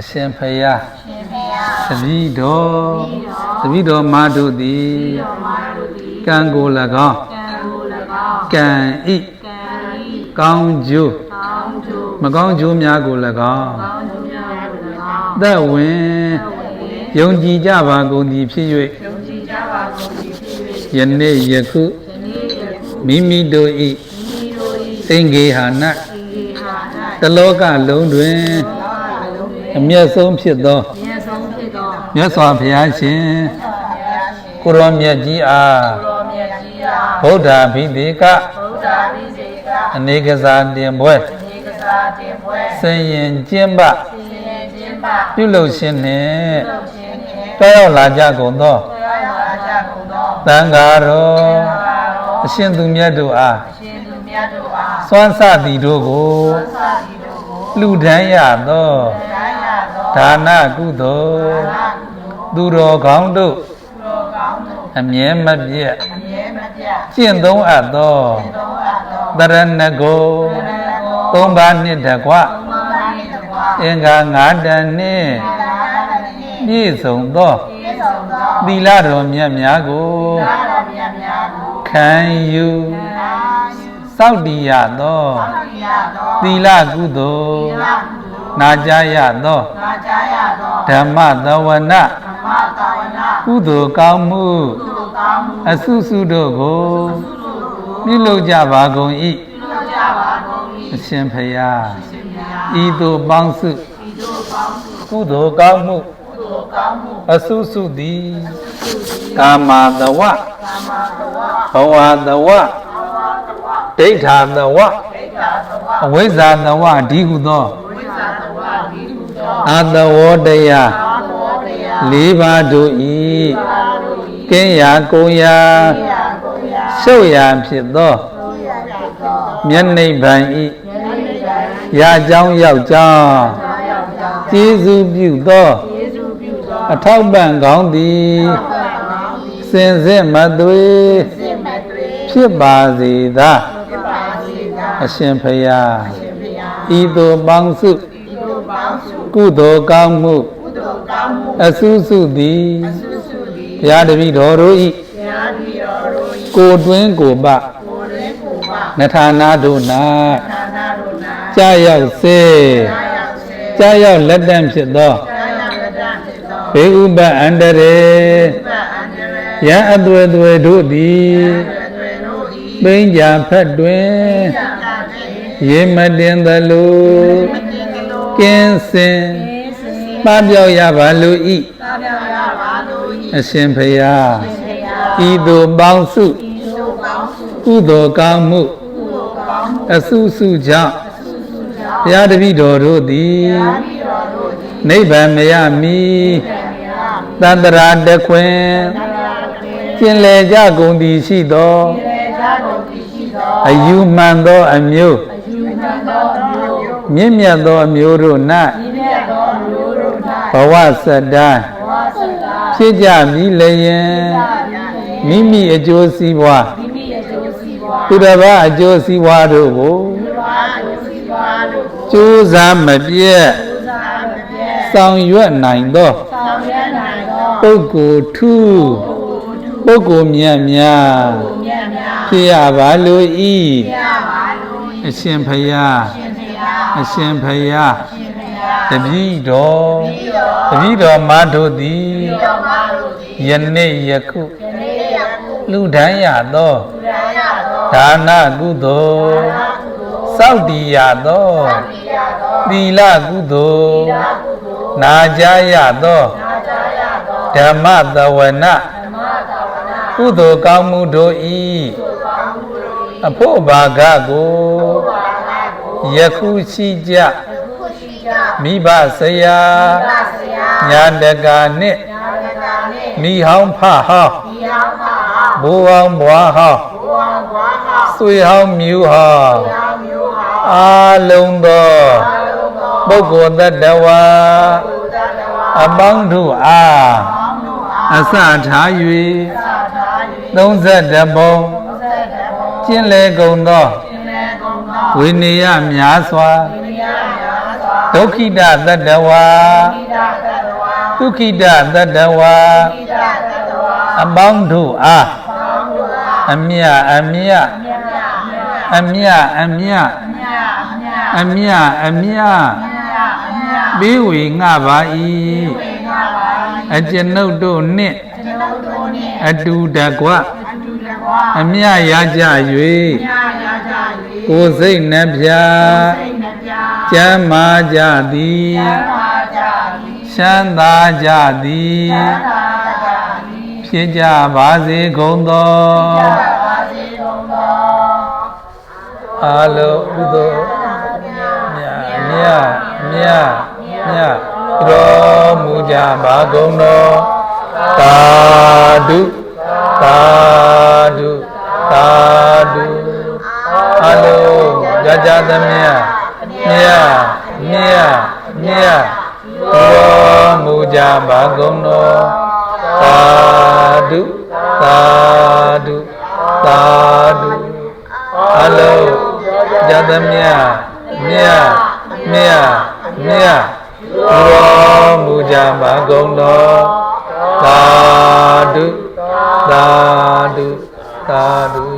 အရှင်ဖယားသတိတော်သတိတော်မာတို့သည်ကံကို၎င်းကံဤကောင်းကျိုးမကောင်းကျိုးများကို၎င်းသက်ဝင်ယုံကြည်ကြပါကုန်သည်ဖြစ်၍ယနေ့ယခုမိမိတို့ဤသင်္ကေဟာနတလောကလုံးတွင် အမျက်ဆုံးဖြစ်သောမြတ်ဆုံးဖြစ်သောမြတ်စွာဘုရားရှင်ကိုရောမြတ်ကြီးအားတော်မြတ်ကြီးအားဗုဒ္ဓဘိသေကဗုဒ္ဓဘိစေကအနေကစားတင်ပွဲဒီကစားတင်ပွဲဆင်ရင်ကျင်းပဆင်းရဲခြင်းပါပြုလုပ်ခြင်းနှင့်လုပ်ခြင်းနှင့်တွားရောက်လာကြကုန်သောတရားလာကြကုန်သောသံဃာတော်သာတော်အရှင်သူမြတ်တို့အားရှင်သူမြတ်တို့အားစွမ်းစသည်တို့ကိုသာသီတို့ကိုလှူဒန်းရသောတရားရသော ဒါနကုသိုလ်သာကုသိုလ်သူတော်ကောင်းတို့တော်ကောင်းတို့အမြဲမပြတ်အမြဲမပြတ်ကျင့်သုံးအပ်သောတော်အပ်သောတရဏဂုံဘုရားကိုသုံးပါးနှင့်တကွဘုရားနှင့်တကွာအင်္ဂါ၅တန်နှင့်သာသနာနှင့်ပြည့်စုံသောပြည့်စုံသောသီလတော်မြတ်များကိုသာတော်မြတ်များကိုခံယူအာယုစောင့်တည်ရသောသောတိယသောသီလကုသိုလ်သီလကုသိုလ် နာကြားရသောနာကြားရသောဓမ္မသဝနဓမ္မတာဝနာကုသိုလ်ကောင်းမှုကုသိုလ်ကောင်းမှုအဆုစုတို့ကိုကုသိုလ်ကိုပြုလုပ်ကြပါကုန်၏ပြုလုပ်ကြပါကုန်၏အရှင်ဖယားရှင်ဘုရားဤသို့ပေါင်းစုဤတို့ကောင်းမှုကုသိုလ်ကောင်းမှုကုသိုလ်ကောင်းမှုအဆုစုသည်ကာမသဝကာမတဝဘဝသဝဘဝတဝဒိဋ္ဌာသဝဒိဋ္ဌာတဝအဝိဇ္ဇာသဝဒီဟုသောဝိဇ္ဇာတဝဒီဟုသော အတဝတရားအာဘောတရားလေးပါးတို့ဤပါတို့ဤကင်းရာကုံရာသိရာကိုရာရှုပ်ရာဖြစ်သောသိရာဖြစ်သောမျက်နှိပ်ဗံဤယနေ့တိုင်းရာကြောင်းရောက်ကြောင်းသာယောက်ျားကျေးဇူးပြုသောယေရှုပြုသောအထောက်ပံ့ကောင်းသည်ဘုရားကောင်းသည်စင်စစ်မသွေစိတ်မသွေဖြစ်ပါစေသာဖြစ်ပါစေသာအရှင်ဖယားရှင်ဘုရားဤသို့ပေါင်းစုဤတို့ပေါင်းစု ကုသိုလ်ကောင်းမှုကုသိုလ်ကောင်းမှုအဆုစုသည်စုစုသည်ဘုရားတပည့်တော်တို့ဤဘုရားဒီတော်တို့၏ကိုယ်တွင်ကိုယ်ပကိုယ်ရင်းကိုယ်ပါနထာနာတို့၌ဌာနတို့၌ကြာရောက်စေသာရောက်စေကြာရောက်လက်တန့်ဖြစ်သောသာရောက်လက်တဖြစ်သောဘေဥပအန္တရေဘအန္တရာယ်ယံအသွေသွေတို့သည်တွေတို့၏ပိဉ္ကြာဖက်တွင်သံဃာတိရေမတင်သလိုမတိ ကလိုကင်းစင်အေးစင်ပပျောက်ရပါလိုဤသာပြောင်းရပါလို့၏အရှင်ဖယားရှင်ဘုရားဤသို့ပေါင်းစုဤတို့ပေါင်းစုကုသိုလ်ကောင်းမှုကုသိုလ်ကောင်းမှုအဆုစုကြောင့်စုစုကြောင့်ဘုရားတပည့်တော်တို့သည်သာပြီးတော်တို့သည်နိဗ္ဗာန်မရမီသံဃာတန္တရာတခွင်သံဃာတေကျင်လေကြကုန်သည်ရှိသောရေကြတော်သည်ရှိသောအယူမှန်သောအမျိုးအယူ မှန်သောအမျိုးမြင့်မြတ်သောအမျိုးတို့၌ဤမြတ်သောအမျိုးတို့ဘဝစတ္တံ၌ဘဝစတာဖြစ်ကြပြီလျင်မိမိအကျိုးစီးပွားမိမိအကျိုးစီးပွားသူတစ်ပါးအကျိုးစီးပွားတို့ကိုဘဝအကျိုးစီးပွားတို့ကိုကြိုးစားမပြတ်ပူဇာမပြည့်ဆောင်ရွက်နိုင်သောဆောင်ရွက်နိုင်သောပုဂ္ဂိုလ်ထူးပုဂ္ဂိုလ်မြတ်များမြတ်များဖြစ်ရပါလို၏ပြပါလို့အရှင်ဖယားရှင်ဘုရား အရှင်ဖယားရှင်ဘုရားတပည့်တော်ပြီးတော့တပည့်တော်မတို့သည်ပြီးတော့မတို့သည်ယနေ့ယခုယနေ့ယခုလူဒန်းရသောပူဇာရသောဒါနကုသိုလ်သာကုသိုလ်စောင့်တည်ရသောပိယသောသီလကုသိုလ်သာကုသိုလ်နာကြားရသောနာကြားရသောဓမ္မသဝနဓမ္မတာဝနာကုသိုလ်ကောင်းမှုတို့ဤသို့ကောင်းမှုတို့၏အဖို့ဘာကကိုဘာသာကို ယခုရှိကြယခုရှိကြမိဘဆရာသဆရာညာတကာနှင့်ညာတကာနှင့်မိဟောင်းဖဟောင်းဒီအောင်ပါဘိုးဟောင်းဘွားဟောင်းဘုရားဘွားဟောင်းဆွေဟောင်းမြူဟောင်းဘုရားမျိုးဟောင်းအာလုံးသောအာလုံးသောပုဂ္ဂိုလ်တ attva ဘုရားတဝါအပေါင်းတို့အားကောင်းတို့အားအစထားသာထား၍၍32ပုံဆက်တဘောကျင့်လေကုန်သောသင်္လေကုန်သော ဝိနည်းများစွာဝိညာဉ်များစွာဒဒုက္ခိတသတ္တဝါဣဒတတဝါဒုက္ခိတသတ္တဝါဣဒတတဝါအပေါင်းတို့အားဘောင်းတို့အားအမြအမြမြတ်မြတ်မြတ်အမြအမြမြတ်မြတ်အမြအမြမြတ်မြတ်ပေးဝေငှပါ၏ဝေငါပါ၏အကျွန်ုပ်တို့နှင့်ကျွန်ုပ်တို့နှင့်အတူတကွအတူတကွာအမြရကြမြတ်၍ရ ကြ၍ကိုယ်စိတ်နှပြစိတ်နှပြကျမ်းမာကြသည်ကျမ်းမာကြသည်ချမ်းသာကြသည်ချမ်းသာကြသည်ဖြစ်ကြပါစေကုန်သောကြပါစေကုန်သောအာလုံးဥသောမြတ်မြတ်မြတ်မြတ်တော်မူကြပါကုန်သောသာဓုသာဓုသာဓု အလုံးကြကြသမျှမြတ်မြတ်မြတ်တော်မူကြပါကုန်သောသာဓုသာဓုသာဓုအလုံးကြသမျှမြတ်မြတ်မြတ်ဘောမူကြပါကုန်တော်သာဓုသာဓုသာဓု